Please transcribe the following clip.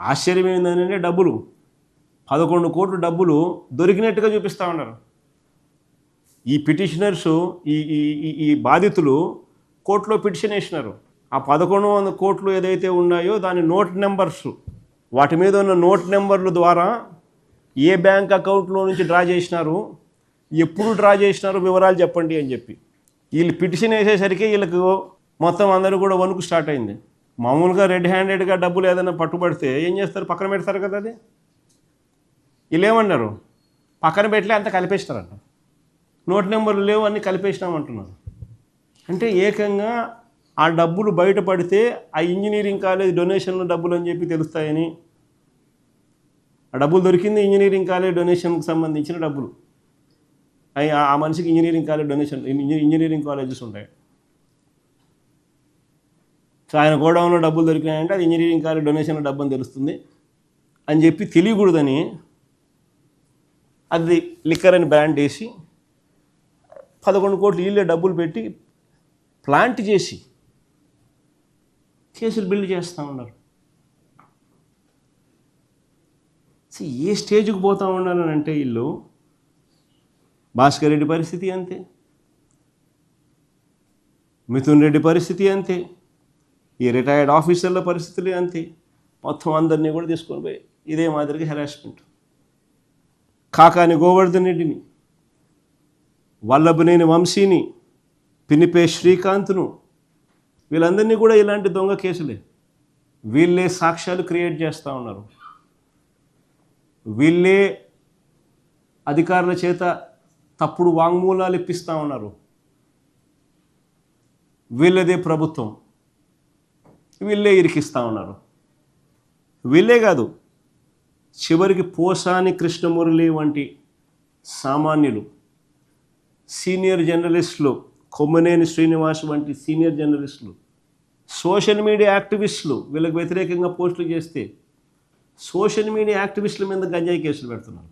ఆశ్చర్యం ఏంటంటే డబ్బులు. పదకొండు కోట్లు డబ్బులు దొరికినట్టుగా చూపిస్తూ ఉన్నారు. ఈ పిటిషనర్స్ ఈ ఈ ఈ- ఈ బాధితులు కోర్టులో పిటిషన్ వేసినారు. ఆ పదకొండు వందల కోట్లు ఏదైతే ఉన్నాయో దాని నోట్ నెంబర్స్ వాటి మీద ఉన్న నోట్ నెంబర్ల ద్వారా ఏ బ్యాంక్ అకౌంట్లో నుంచి డ్రా చేసినారు ఎప్పుడు డ్రా చేసినారు వివరాలు చెప్పండి అని చెప్పి. వీళ్ళు పిటిషన్ వేసేసరికి వీళ్ళకు మొత్తం అందరూ కూడా వణుకు స్టార్ట్ అయింది. మామూలుగా రెడ్ హ్యాండెడ్గా డబ్బులు ఏదైనా పట్టుబడితే ఏం చేస్తారు? పక్కన పెడతారు కదా అది. వీళ్ళు ఏమన్నారు? పక్కన పెట్టలే అంత కలిపేస్తారంట నోట్ నెంబర్లు లేవు అన్నీ కలిపేసినామంటున్నారు. అంటే ఏకంగా ఆ డబ్బులు బయటపడితే ఆ ఇంజనీరింగ్ కాలేజ్ డొనేషన్ల డబ్బులు అని చెప్పి తెలుస్తాయని. ఆ డబ్బులు దొరికింది ఇంజనీరింగ్ కాలేజ్ డొనేషన్కి సంబంధించిన డబ్బులు. అయి ఆ- మనిషికి engineering college donation engineering colleges ఉంటాయి. సో ఆయన గోడౌన్లో డబ్బులు దొరికినాయంటే అది ఇంజనీరింగ్ కాలేజ్ డొనేషన్ డబ్బు అని తెలుస్తుంది అని చెప్పి తెలియకూడదని అది లిక్కర్ అని బ్రాండ్ వేసి పదకొండు కోట్లు వీళ్ళే డబ్బులు పెట్టి ప్లాంట్ చేసి కేసులు బిల్డ్ చేస్తూ ఉన్నారు. ఏ స్టేజ్కి పోతూ ఉండాలని అంటే వీళ్ళు భాస్కర్ రెడ్డి పరిస్థితి అంతే. మిథున్ రెడ్డి పరిస్థితి అంతే. ఈ రిటైర్డ్ ఆఫీసర్ల పరిస్థితులు అంతే. మొత్తం అందరినీ కూడా తీసుకొని పోయి ఇదే మాదిరిగా హెరాస్మెంట్ కాకాని గోవర్ధన్ రెడ్డిని వల్లభనేని వంశీని పినిపే శ్రీకాంత్ను వీళ్ళందరినీ కూడా ఇలాంటి దొంగ కేసులే. వీళ్ళే సాక్ష్యాలు క్రియేట్ చేస్తూ ఉన్నారు. వీళ్ళే అధికారుల చేత తప్పుడు వాంగ్మూలాలు ఇప్పిస్తూ ఉన్నారు. వీళ్ళదే ప్రభుత్వం. వీళ్ళే ఇరికిస్తూ ఉన్నారు. వీళ్ళే కాదు చివరికి పోసాని కృష్ణమురళి వంటి సామాన్యులు సీనియర్ జర్నలిస్టులు కొమ్మనేని శ్రీనివాస్ వంటి సీనియర్ జర్నలిస్టులు సోషల్ మీడియా యాక్టివిస్టులు వీళ్ళకి వ్యతిరేకంగా పోస్టులు చేస్తే సోషల్ మీడియా యాక్టివిస్టుల మీద గంజాయి కేసులు పెడుతున్నారు.